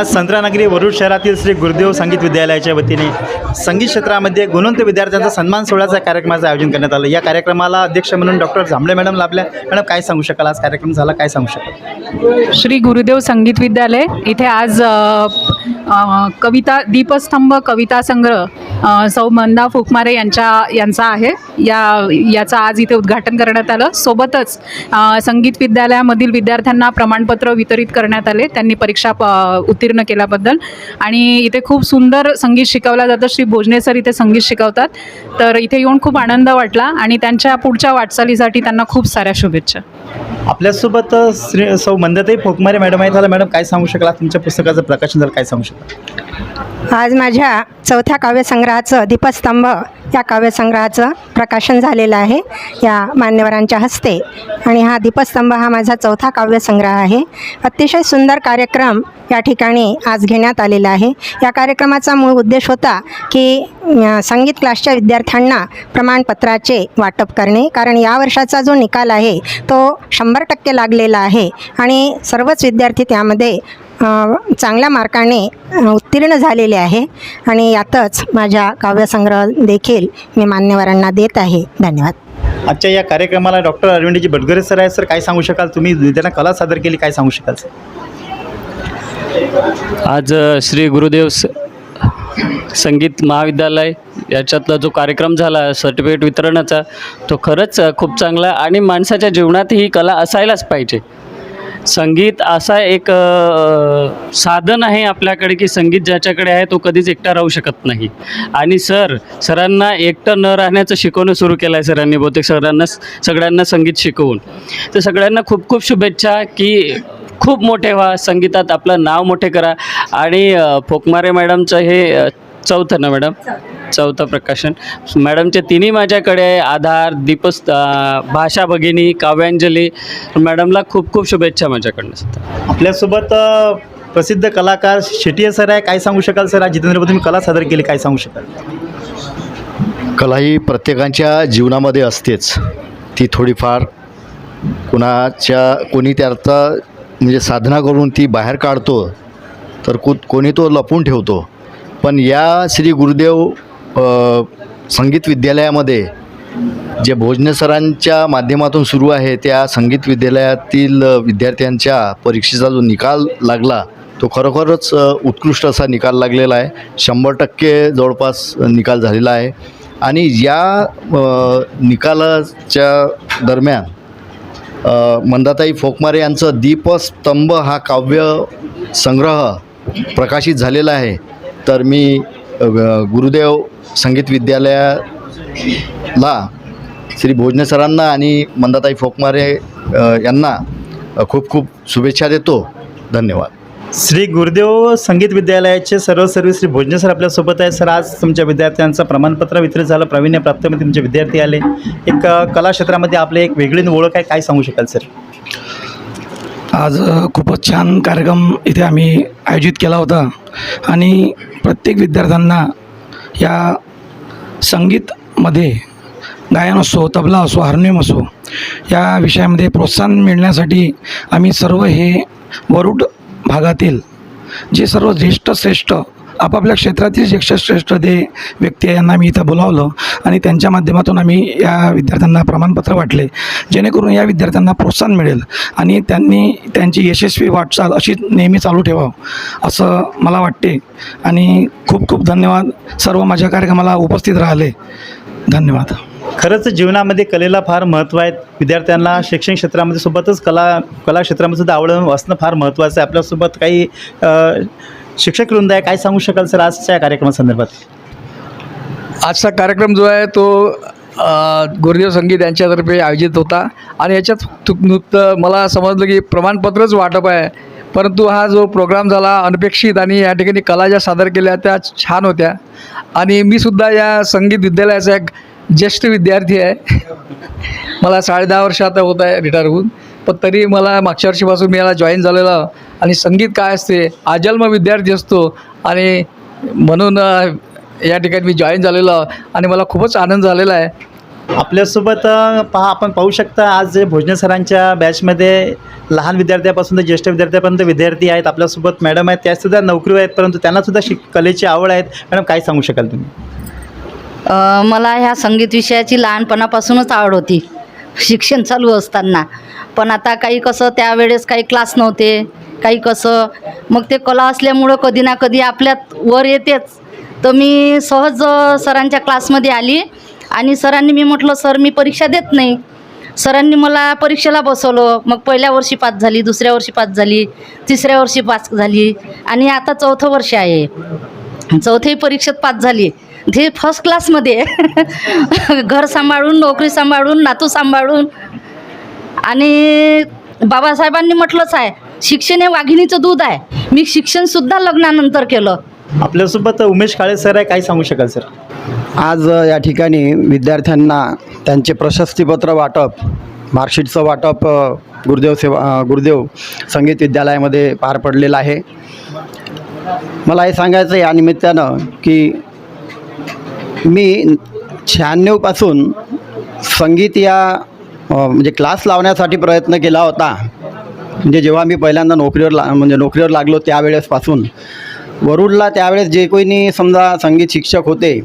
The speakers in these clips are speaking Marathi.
आज संत्रानगरी वरुड शहरातील श्री गुरुदेव संगीत विद्यालयाच्या वतीने संगीत क्षेत्रामध्ये गुणवंत विद्यार्थ्यांचा सन्मान सोहळ्याचा कार्यक्रमाचं आयोजन करण्यात आलं. या कार्यक्रमाला अध्यक्ष म्हणून डॉक्टर झांबळे मॅडम लाभल्या. मॅडम काय सांगू शकाल? आज कार्यक्रम झाला काय सांगू शकाल? श्री गुरुदेव संगीत विद्यालय इथे आज कविता दीपस्तंभ कविता संग्रह सौ मंदा फुकमारे यांच्या यांचा आहे. या याचं आज इथे उद्घाटन करण्यात आलं. सोबतच संगीत विद्यालयामधील विद्यार्थ्यांना प्रमाणपत्र वितरित करण्यात आले. त्यांनी परीक्षा प उत्तीर्ण केल्याबद्दल. आणि इथे खूप सुंदर संगीत शिकवलं जातं. श्री भोजने सर इथे संगीत शिकवतात. तर इथे येऊन खूप आनंद वाटला. आणि त्यांच्या पुढच्या वाटचालीसाठी त्यांना खूप साऱ्या शुभेच्छा. आपल्यासोबत श्री सौ मंदताई फोकमारे मॅडम आहेत. झालं मॅडम काय सांगू शकला? तुमच्या पुस्तकाचं प्रकाशन झालं काय सांगू शकता आज माझ्या चौथ्या काव्यसंग्रहाचं दीपस्तंभ या काव्यसंग्रहाचं प्रकाशन झालेलं आहे या मान्यवरांच्या हस्ते. आणि हा दीपस्तंभ हा माझा चौथा काव्यसंग्रह आहे. अतिशय सुंदर कार्यक्रम या ठिकाणी आज घेण्यात आलेला आहे. या कार्यक्रमाचा मूळ उद्देश होता की संगीत क्लासच्या विद्यार्थ्यांना प्रमाणपत्राचे वाटप करणे. कारण या वर्षाचा जो निकाल आहे तो शंभर टक्के लागलेला आहे. आणि सर्वच विद्यार्थी त्यामध्ये चांगल्या मार्काने उत्तीर्ण झालेले आहे. आणि यातच माझ्या काव्यसंग्रह देखील मी मान्यवरांना देत आहे. धन्यवाद. आजच्या या कार्यक्रमाला डॉक्टर अरविंदजी बडगरे सर आहेत सर काय सांगू शकाल? तुम्ही विद्यार्थ्यांना कला सादर केली काय सांगू शकाल सर? आज श्री गुरुदेव स संगीत महाविद्यालय याच्यातला जो कार्यक्रम झाला सर्टिफिकेट वितरणाचा तो खरंच खूप चांगला आणि माणसाच्या जीवनात ही कला असायलाच पाहिजे. संगीत असा एक साधन आहे आपल्याकडे की संगीत ज्याच्याकडे आहे तो कधीच एकटा राहू शकत नाही. आणि सर सरांना एकटं न राहण्याचं शिकवणं सुरू केलं आहे सरांनी बहुतेक सरांना सगळ्यांना संगीत शिकवून. तर सगळ्यांना खूप खूप शुभेच्छा की खूप मोठे व्हा संगीतात आपलं नाव मोठे करा. आणि फोकमारे मॅडमचं हे चौथं ना मॅडम? चौथं प्रकाशन. मॅडमचे तिन्ही माझ्याकडे आहे. आधार दीपस भाषा भगिनी काव्यांजली. मॅडमला खूप खूप शुभेच्छा माझ्याकडनं सुद्धा आपल्यासोबत प्रसिद्ध कलाकार शेटिये सर आहे. काय सांगू शकाल सर? आज जितेंद्र तुम्ही कला सादर केली. काय सांगू शकाल? कला ही प्रत्येकाच्या जीवनामध्ये असतेच. ती थोडीफार कुणाच्या कोणी त्याचा म्हणजे साधना करून ती बाहेर काढतो तर कु कोणी तो लपून ठेवतो. पण या श्री गुरुदेव संगीत विद्यालयामध्ये जे भोजने सरांच्या माध्यमातून सुरू आहे त्या संगीत विद्यालयातील विद्यार्थ्यांच्या परीक्षेचा जो निकाल लागला तो खरोखरच उत्कृष्ट असा निकाल लागलेला आहे. शंभर टक्के जवळपास निकाल झालेला आहे. आणि या निकालाच्या दरम्यान मंदाताई फोकमारे यांचं दीपस्तंभ हा काव्य संग्रह प्रकाशित झालेला आहे. तर मी गुरुदेव संगीत विद्यालयाला श्री भोजने सरांना आणि मंदाताई फोकमारे यांना खूप खूप शुभेच्छा देतो. धन्यवाद. श्री गुरुदेव संगीत विद्यालयाचे सर्व सर्व श्री भोजने सर आपल्यासोबत आहे सर आज तुमच्या विद्यार्थ्यांचं प्रमाणपत्र वितरित झालं. प्रावीण्य प्राप्तीमध्ये तुमचे विद्यार्थी आले. एक कला क्षेत्रामध्ये आपले एक वेगळी ओळख आहे. काय सांगू शकाल सर? आज खूपच छान कार्यक्रम इथे आम्ही आयोजित केला होता. आणि प्रत्येक विद्यार्थ्यांना या संगीतमध्ये गायन असो तबला असो हार्मोनियम असो या विषयामध्ये प्रोत्साहन मिळण्यासाठी आम्ही सर्व हे वरुड भागातील जे सर्व ज्येष्ठ श्रेष्ठ आपापल्या क्षेत्रातील ज्येष्ठ श्रेष्ठ ते व्यक्ती आहे यांना मी इथं बोलावलं आणि त्यांच्या माध्यमातून आम्ही या विद्यार्थ्यांना प्रमाणपत्र वाटले. जेणेकरून या विद्यार्थ्यांना प्रोत्साहन मिळेल आणि त्यांनी त्यांची यशस्वी वाटचाल अशी नेहमी चालू ठेवावं असं मला वाटते. आणि खूप खूप धन्यवाद. सर्व माझ्या कार्यक्रमाला उपस्थित राहिले. धन्यवाद. खरंच जीवनामध्ये कलेला फार महत्त्व आहे. विद्यार्थ्यांना शैक्षणिक क्षेत्रामध्ये सोबतच कला कला क्षेत्रामध्ये सुद्धा आवड असणं फार महत्त्वाचं आहे. आपल्यासोबत काही शिक्षक वृंद आहे काय सांगू शकाल सर आजच्या कार्यक्रमासंदर्भात? आजचा कार्यक्रम जो आहे तो गुरुदेव संगीत यांच्यातर्फे आयोजित होता आणि याच्यात तु- नुकतं मला समजलं की प्रमाणपत्रच वाटप आहे. परंतु हा जो प्रोग्राम झाला अनपेक्षित आणि या ठिकाणी कला ज्या सादर केल्या त्या छान होत्या. आणि मी सुद्धा या संगीत विद्यालयाचा एक ज्येष्ठ विद्यार्थी आहे. मला साडे दहा वर्ष आता होत आहे रिटायर होऊन. पण तरी मला मागच्या वर्षीपासून मी याला जॉईन झालेलं. आणि संगीत काय असते? आजन्म विद्यार्थी असतो. आणि म्हणून या ठिकाणी मी जॉईन झालेलो. आणि मला खूपच आनंद झालेला आहे. आपल्यासोबत पहा आपण पाहू शकता आज जे भोजने सरांच्या बॅचमध्ये लहान विद्यार्थ्यापासून ते ज्येष्ठ विद्यार्थ्यापर्यंत विद्यार्थी आहेत. आपल्यासोबत मॅडम आहेत. त्यासुद्धा नोकरी आहेत परंतु त्यांनासुद्धा शिक कलेची आवड आहेत मॅडम काय सांगू शकाल तुम्ही? मला ह्या संगीत विषयाची लहानपणापासूनच आवड होती. शिक्षण चालू असताना. पण आता काही कसं त्यावेळेस काही क्लास नव्हते काही कसं. मग ते कला असल्यामुळं कधी ना कधी आपल्यात वर येतेच. तर मी सहज सरांच्या क्लासमध्ये आली आणि सरांनी मी म्हटलं सर मी परीक्षा देत नाही. सरांनी मला परीक्षेला बसवलं. मग पहिल्या वर्षी पास झाली दुसऱ्या वर्षी पास झाली तिसऱ्या वर्षी पास झाली आणि आता चौथं वर्ष आहे. चौथी परीक्षेत पास झाली. ते फर्स्ट क्लासमध्ये घर सांभाळून नोकरी सांभाळून नातू सांभाळून. आणि बाबासाहेबांनी म्हटलंच आहे शिक्षण हे वाघिणीचं दूध आहे. मी शिक्षणसुद्धा लग्नानंतर केलं. आपल्यासोबत उमेश काळे सर आहे काय सांगू शकाल सर? आज या ठिकाणी विद्यार्थ्यांना त्यांचे प्रशस्तीपत्र वाटप मार्कशीटचं वाटप गुरुदेव सेवा गुरुदेव संगीत विद्यालयामध्ये पार पडलेलं आहे. मला हे सांगायचं या निमित्तानं की मी शहाण्णवपासून संगीत या म्हणजे क्लास लावण्यासाठी प्रयत्न केला होता. म्हणजे जेव्हा मी पहिल्यांदा नोकरीवर ला म्हणजे नोकरीवर लागलो त्यावेळेसपासून वरुडला त्यावेळेस जे कोणी समजा संगीत शिक्षक होते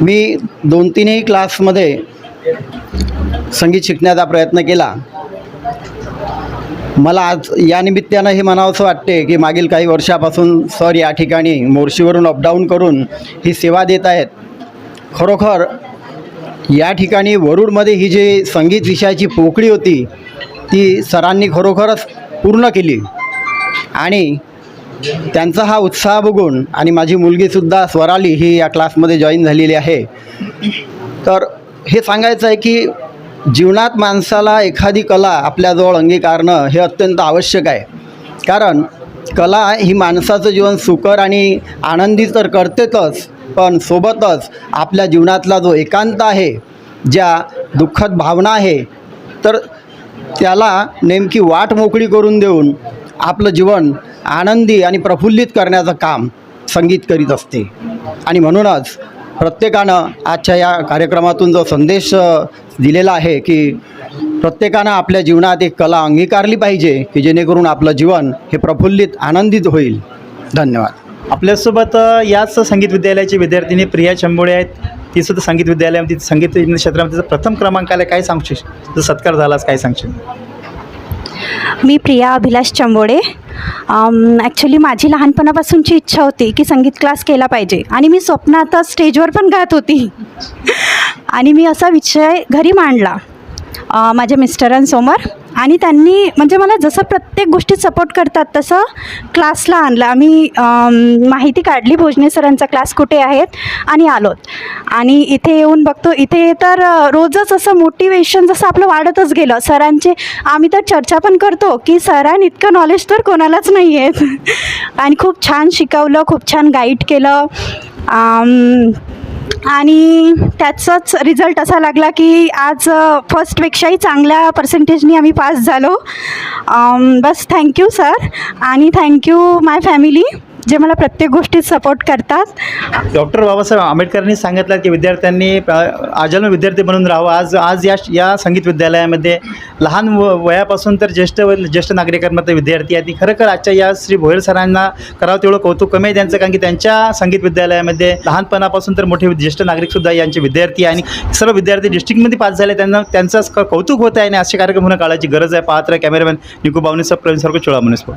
मी दोन तीनही क्लासमध्ये संगीत शिकण्याचा प्रयत्न केला. मला आज या निमित्तानं हे म्हणावंसं वाटते की मागील काही वर्षापासून सर या ठिकाणी मोर्शीवरून अपडाऊन करून ही सेवा देत आहेत. खरोखर या ठिकाणी वरुडमध्ये ही जी संगीत विषयाची पोकळी होती ती सरांनी खरोखरच पूर्ण केली. आणि त्यांचा हा उत्साह बघून आणि माझी मुलगीसुद्धा स्वराली ही या क्लासमध्ये जॉईन झालेली आहे. तर हे सांगायचं आहे की जीवनात माणसाला एखादी कला आपल्याजवळ अंगीकारणं हे अत्यंत आवश्यक आहे. कारण कला ही माणसाचं जीवन सुकर आणि आनंदी तर करतेच पण सोबतच आपल्या जीवनातला जो एकांत आहे ज्या दुःखद भावना आहे तर त्याला नेमकी वाट मोकळी करून देऊन आपलं जीवन आनंदी आणि प्रफुल्लित करण्याचं काम संगीत करीत असते. आणि म्हणूनच प्रत्येकानं आजच्या या कार्यक्रमातून जो संदेश दिलेला आहे की प्रत्येकानं आपल्या जीवनात एक कला अंगीकारली पाहिजे की जेणेकरून आपलं जीवन हे प्रफुल्लित आनंदित होईल. धन्यवाद. आपल्यासोबत याच संगीत विद्यालयाची विद्यार्थिनी प्रिया चंबोळे आहेत. ती सुद्धा संगीत विद्यालयामध्ये संगीत क्षेत्रामध्ये प्रथम क्रमांक आला. काय सांगशील? तुझा सत्कार झालास काय सांगशील? मी प्रिया अभिलाष चंबोडे ॲक्च्युली माझी लहानपणापासूनची इच्छा होती की संगीत क्लास केला पाहिजे. आणि मी स्वप्न आता स्टेजवर पण गात होती. आणि मी असा विषय घरी मांडला माझ्या मिस्टरांसमोर. आणि त्यांनी म्हणजे मला जसं प्रत्येक गोष्टीत सपोर्ट करतात तसं क्लासला आणलं. आम्ही माहिती काढली भोजने सरांचा क्लास कुठे आहेत? आणि आलोत. आणि इथे येऊन बघतो इथे तर रोजच असं मोटिवेशन जसं आपलं वाढतच गेलं. सरांचे आम्ही तर चर्चा पण करतो की सरांनी इतकं नॉलेज तर कोणालाच नाही आहेत आणि खूप छान शिकवलं खूप छान गाईड केलं. आणि त्याचाच रिझल्ट असा लागला की आज फर्स्टपेक्षाही चांगल्या पर्सेंटेजनी आम्ही पास झालो. बस थँक्यू सर आणि थँक्यू माय फॅमिली जे मला प्रत्येक गोष्टीत सपोर्ट करतात. डॉक्टर बाबासाहेब आंबेडकरांनी सांगितलं की विद्यार्थ्यांनी आजन्म विद्यार्थी बनून राहावं. आज आज या या संगीत विद्यालयामध्ये लहान व वयापासून तर ज्येष्ठ व ज्येष्ठ नागरिकांमध्ये विद्यार्थी आहेत. खरं आजच्या या श्री भोयर सरांना करावं तेवढं कौतुक कमी आहे त्यांचं कारण की त्यांच्या संगीत विद्यालयामध्ये लहानपणापासून तर मोठे ज्येष्ठ नागरिकसुद्धा यांचे विद्यार्थी आणि सर्व विद्यार्थी डिस्ट्रिक्टमध्ये पास झाले त्यांना त्यांचं कौतुक होत आहे. आणि असे कार्यक्रम होणं काळाची गरज आहे. पाहत कॅमेरामॅन निकू बावणे सब प्रवीण सारखं चोळा मनस्फोट